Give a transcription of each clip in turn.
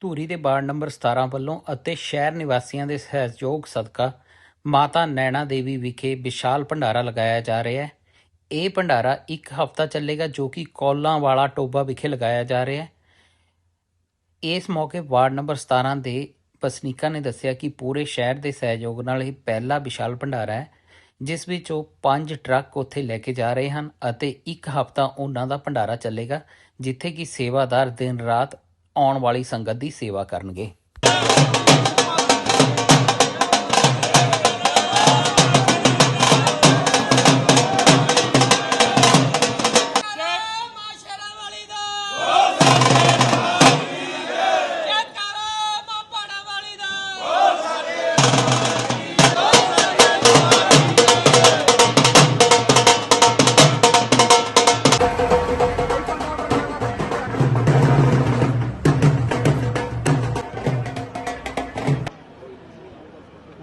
ਧੂਰੀ ਦੇ ward number 17 ਵੱਲੋਂ ਅਤੇ ਸ਼ਹਿਰ ਨਿਵਾਸੀਆਂ ਦੇ ਸਹਿਯੋਗ ਸਦਕਾ ਮਾਤਾ ਨੈਣਾ ਦੇਵੀ ਵਿਖੇ ਵਿਸ਼ਾਲ ਭੰਡਾਰਾ ਲਗਾਇਆ ਜਾ ਰਿਹਾ ਹੈ। ਇਹ ਭੰਡਾਰਾ ਇੱਕ ਹਫ਼ਤਾ ਚੱਲੇਗਾ ਜੋ ਕਿ ਕੌਲਾਂ ਵਾਲਾ ਟੋਬਾ ਵਿਖੇ ਲਗਾਇਆ ਜਾ ਰਿਹਾ ਹੈ। ਇਸ ਮੌਕੇ ਵਾਰਡ ਨੰਬਰ 17 ਦੇ ਵਸਨੀਕਾਂ ਨੇ ਦੱਸਿਆ ਕਿ ਪੂਰੇ ਸ਼ਹਿਰ ਦੇ ਸਹਿਯੋਗ ਨਾਲ ਇਹ ਪਹਿਲਾ ਵਿਸ਼ਾਲ ਭੰਡਾਰਾ ਹੈ, ਜਿਸ ਵਿੱਚ ਉਹ ਪੰਜ ਟਰੱਕ ਉੱਥੇ ਲੈ ਕੇ ਜਾ ਰਹੇ ਹਨ ਅਤੇ ਇੱਕ ਹਫ਼ਤਾ ਉਹਨਾਂ ਦਾ ਭੰਡਾਰਾ ਚੱਲੇਗਾ, ਜਿੱਥੇ ਕਿ ਸੇਵਾਦਾਰ ਦਿਨ ਰਾਤ ਆਉਣ ਵਾਲੀ ਸੰਗਤ ਦੀ ਸੇਵਾ ਕਰਨਗੇ।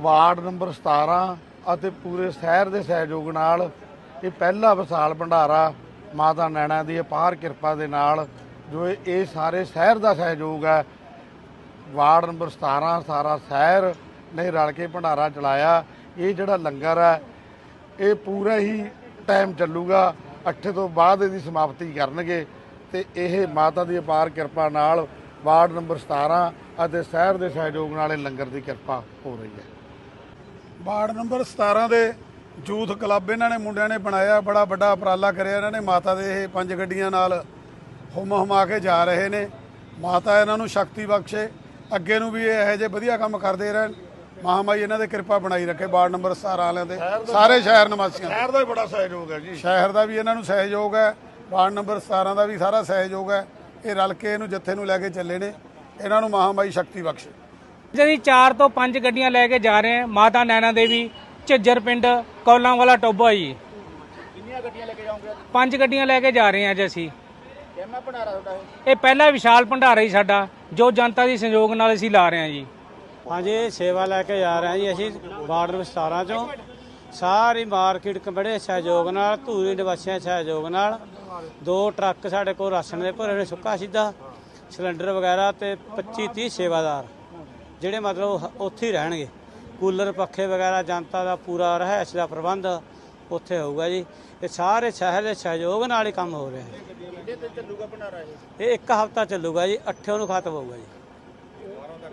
ਵਾਰਡ ਨੰਬਰ 17 ਅਤੇ ਪੂਰੇ ਸ਼ਹਿਰ ਦੇ ਸਹਿਯੋਗ ਨਾਲ ਇਹ ਪਹਿਲਾ ਵਿਸਾਲ ਭੰਡਾਰਾ ਮਾਤਾ ਨੈਣਾ ਦੀ ਅਪਾਰ ਕਿਰਪਾ ਦੇ ਨਾਲ ਜੋ ਇਹ ਸਾਰੇ ਸ਼ਹਿਰ ਦਾ ਸਹਿਯੋਗ ਹੈ, ਵਾਰਡ ਨੰਬਰ 17 ਸਾਰਾ ਸ਼ਹਿਰ ਨੇ ਰਲ ਕੇ ਭੰਡਾਰਾ ਚਲਾਇਆ। ਇਹ ਜਿਹੜਾ ਲੰਗਰ ਹੈ, ਇਹ ਪੂਰਾ ਹੀ ਟਾਈਮ ਚੱਲੂਗਾ। ਅੱਠੇ ਤੋਂ ਬਾਅਦ ਇਹਦੀ ਸਮਾਪਤੀ ਕਰਨਗੇ ਤੇ ਇਹ ਮਾਤਾ ਦੀ ਅਪਾਰ ਕਿਰਪਾ ਨਾਲ ਵਾਰਡ ਨੰਬਰ 17 ਅਤੇ ਸ਼ਹਿਰ ਦੇ ਸਹਿਯੋਗ ਨਾਲ ਇਹ ਲੰਗਰ ਦੀ ਕਿਰਪਾ ਹੋ ਰਹੀ ਹੈ। ਵਾਰਡ ਨੰਬਰ 17 ਦੇ ਯੂਥ ਕਲੱਬ ਇਹਨਾਂ ਨੇ ਮੁੰਡਿਆਂ ਨੇ ਬਣਾਇਆ ਬੜਾ ਵੱਡਾ ਉਪਰਾਲਾ ਕਰਿਆ ਇਹਨਾਂ ਨੇ। ਮਾਤਾ ਦੇ ਇਹ ਪੰਜ ਗੱਡੀਆਂ ਨਾਲ ਹੁਮ ਹੁਮਾ ਕੇ ਜਾ ਰਹੇ ਨੇ। ਮਾਤਾ ਇਹਨਾਂ ਨੂੰ ਸ਼ਕਤੀ ਬਖਸ਼ੇ ਅੱਗੇ ਨੂੰ ਵੀ ਇਹ ਇਹੋ ਜਿਹੇ ਵਧੀਆ ਕੰਮ ਕਰਦੇ ਰਹਿਣ। ਮਹਾਮਾਈ ਇਹਨਾਂ ਦੇ ਕਿਰਪਾ ਬਣਾਈ ਰੱਖੇ ਵਾਰਡ ਨੰਬਰ 17 ਵਾਲਿਆਂ ਦੇ ਸਾਰੇ ਸ਼ਹਿਰ ਨਿਵਾਸੀਆਂ। ਸ਼ਹਿਰ ਦਾ ਵੀ ਬੜਾ ਸਹਿਯੋਗ ਹੈ ਜੀ। ਸ਼ਹਿਰ ਦਾ ਵੀ ਇਹਨਾਂ ਨੂੰ ਸਹਿਯੋਗ ਹੈ। ਵਾਰਡ ਨੰਬਰ 17 ਦਾ ਵੀ ਸਾਰਾ ਸਹਿਯੋਗ ਹੈ। ਇਹ ਰਲ ਕੇ ਇਹਨੂੰ ਜੱਥੇ ਨੂੰ ਲੈ ਕੇ ਚੱਲੇ ਨੇ। ਇਹਨਾਂ ਨੂੰ ਮਹਾਮਾਈ ਸ਼ਕਤੀ ਬਖਸ਼ੇ। ਅਸੀਂ 4 ਤੋਂ 5 ਗੱਡੀਆਂ ਲੈ ਕੇ ਜਾ ਰਹੇ ਹਾਂ। ਮਾਤਾ ਨੈਣਾ ਦੇਵੀ ਝੱਜਰ ਪਿੰਡ ਕੌਲਾਂ ਵਾਲਾ ਟੋਬਾ ਜੀ। ਕਿੰਨੀਆਂ ਗੱਡੀਆਂ ਲੈ ਕੇ ਜਾਓਗੇ ਪੰਜ ਗੱਡੀਆਂ ਲੈ ਕੇ ਜਾ ਰਹੇ ਹਾਂ ਅੱਜ ਅਸੀਂ। ਕਿੰਨਾ ਭੰਡਾਰਾ ਤੁਹਾਡਾ ਇਹ? ਪਹਿਲਾ ਵਿਸ਼ਾਲ ਭੰਡਾਰਾ ਹੀ ਸਾਡਾ ਜੋ ਜਨਤਾ ਦੀ ਸਹਿਯੋਗ ਨਾਲ ਅਸੀਂ ਲਾ ਰਹੇ ਹਾਂ ਜੀ। ਹਾਂਜੀ ਸੇਵਾ ਲੈ ਕੇ ਜਾ ਰਹੇ ਹਾਂ ਜੀ ਅਸੀਂ ਵਾਰਡ ਨੰਬਰ 17 ਚੋਂ। ਸਾਰੀ ਮਾਰਕੀਟ ਬੜੇ ਸਹਿਯੋਗ ਨਾਲ ਧੂਰੀ ਨਿਵਾਸੀਆਂ ਸਹਿਯੋਗ ਨਾਲ ਦੋ ਟਰੱਕ ਸਾਡੇ ਕੋਲ ਰਾਸ਼ਨ ਦੇ ਭਰੇ ਸੁੱਕਾ ਸਿੱਧਾ ਸਿਲੰਡਰ ਵਗੈਰਾ ਤੇ 25 30 ਸੇਵਾਦਾਰ। ਜਿਹੜੇ ਮਤਲਬ ਉੱਥੇ ਹੀ ਰਹਿਣਗੇ। ਕੂਲਰ ਪੱਖੇ ਵਗੈਰਾ ਜਨਤਾ ਦਾ ਪੂਰਾ ਰਹਿائش ਦਾ ਪ੍ਰਬੰਧ ਉੱਥੇ ਹੋਊਗਾ ਜੀ। ਇਹ ਸਾਰੇ ਸ਼ਹਿਰ ਦੇ ਸਹਿਯੋਗ ਨਾਲ ਹੀ ਕੰਮ ਹੋ ਰਿਹਾ। ਹੈ ਇਹ? ਇੱਕ ਹਫ਼ਤਾ ਚੱਲੂਗਾ ਜੀ 8 ਨੂੰ ਖਤਮ ਹੋਊਗਾ ਜੀ।